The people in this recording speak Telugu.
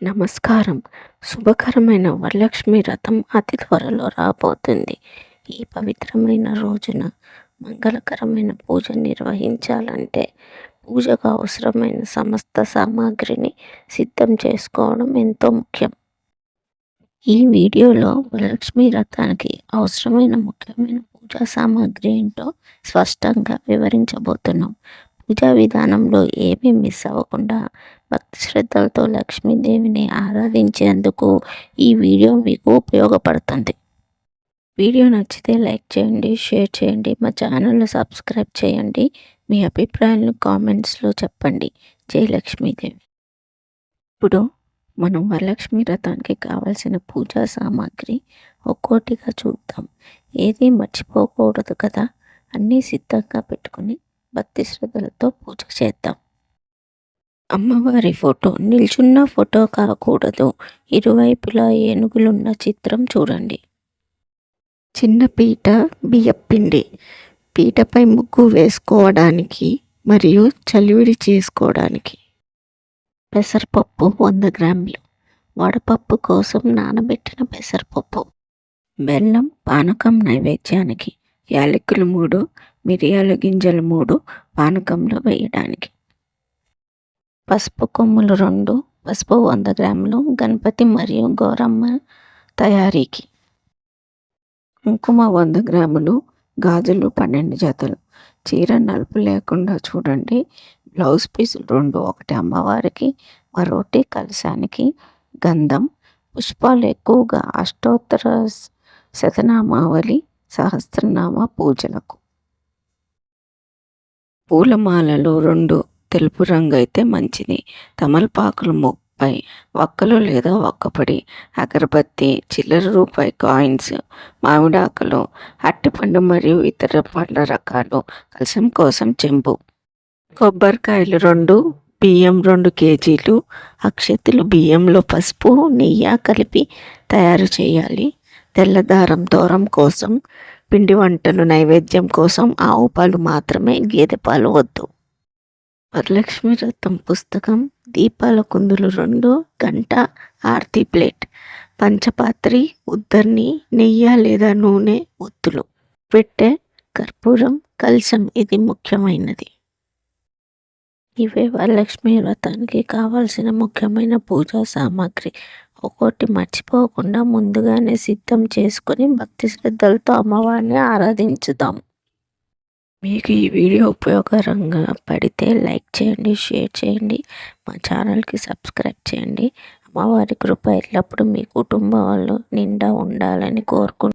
నమస్కారం. శుభకరమైన వరలక్ష్మి రథం అతి త్వరలో రాబోతుంది. ఈ పవిత్రమైన రోజున మంగళకరమైన పూజ నిర్వహించాలంటే పూజకు అవసరమైన సమస్త సామాగ్రిని సిద్ధం చేసుకోవడం ఎంతో ముఖ్యం. ఈ వీడియోలో వరలక్ష్మి రథానికి అవసరమైన ముఖ్యమైన పూజా సామాగ్రి ఏంటో స్పష్టంగా వివరించబోతున్నాం. పూజా విధానంలో ఏమీ మిస్ అవ్వకుండా భక్తి శ్రద్ధలతో లక్ష్మీదేవిని ఆరాధించేందుకు ఈ వీడియో మీకు ఉపయోగపడుతుంది. వీడియో నచ్చితే లైక్ చేయండి షేర్ చేయండి మా ఛానల్ను సబ్స్క్రైబ్ చేయండి. మీ అభిప్రాయాలను కామెంట్స్లో చెప్పండి. జై లక్ష్మీదేవి. ఇప్పుడు మనం వరలక్ష్మి వ్రతానికి కావాల్సిన పూజా సామాగ్రి ఒక్కోటిగా చూద్దాం. ఏది మర్చిపోకూడదు కదా? అన్నీ సిద్ధంగా పెట్టుకుని భక్తి శ్రద్ధలతో పూజ చేద్దాం. అమ్మవారి ఫోటో నిల్చున్న ఫోటో కాకూడదు. ఇరువైపులా ఏనుగులున్న చిత్రం చూడండి. చిన్న పీట బియ్యపిండి పీటపై ముగ్గు వేసుకోవడానికి మరియు చలివిడి చేసుకోవడానికి. పెసరపప్పు వంద గ్రాములు. వడపప్పు కోసం నానబెట్టిన పెసరపప్పు. బెల్లం పానకం నైవేద్యానికి యాలకులు మూడు మిరియాల గింజలు మూడు పానకంలో వేయడానికి. పసుపు కొమ్ములు రెండు పసుపు వంద గ్రాములు గణపతి మరియు గౌరమ్మ తయారీకి. కుంకుమ వంద గ్రాములు గాజులు పన్నెండు జతలు. చీర నలుపు లేకుండా చూడండి. బ్లౌజ్ పీసులు రెండు ఒకటి అమ్మవారికి మరొకటి కలశానికి. గంధం పుష్పాలు ఎక్కువగా అష్టోత్తర శతనామావళి సహస్రనామ పూజలకు. పూలమాలలు రెండు తెలుపు రంగు అయితే మంచిది. తమలపాకులు ముప్పై ఒక్కలు లేదా ఒక్కపడి అగరబత్తి చిల్లర రూపాయి కాయిన్స్ మామిడాకులు అట్టిపండు మరియు ఇతర పండ్ల రకాలు. కలసం కోసం చెంబు. కొబ్బరికాయలు రెండు బియ్యం రెండు కేజీలు అక్షతులు బియ్యంలో పసుపు నెయ్యి కలిపి తయారు చేయాలి. తెల్లదారం దూరం కోసం పిండి వంటలు నైవేద్యం కోసం ఆవు పాలు మాత్రమే గేదె పాలు వద్దు. వరలక్ష్మి రథం పుస్తకం దీపాల కుందులు రెండు గంట ఆర్తి ప్లేట్. పంచపాత్రి ఉద్దర్ని నెయ్యి లేదా నూనె ఒత్తులు. పెట్టె కర్పూరం కలసం ఇది ముఖ్యమైనది. ఇవే వరలక్ష్మి వ్రతానికి కావాల్సిన ముఖ్యమైన పూజా సామాగ్రి. ఒక్కోటి మర్చిపోకుండా ముందుగానే సిద్ధం చేసుకొని భక్తి శ్రద్ధలతో అమ్మవారిని ఆరాధించుదాం. మీకు ఈ వీడియో ఉపయోగకరంగా పడితే లైక్ చేయండి షేర్ చేయండి మా ఛానల్కి సబ్స్క్రైబ్ చేయండి. అమ్మవారి కృప ఎల్లప్పుడూ మీ కుటుంబాలు వాళ్ళు నిండా ఉండాలని కోరుకుంటున్నాను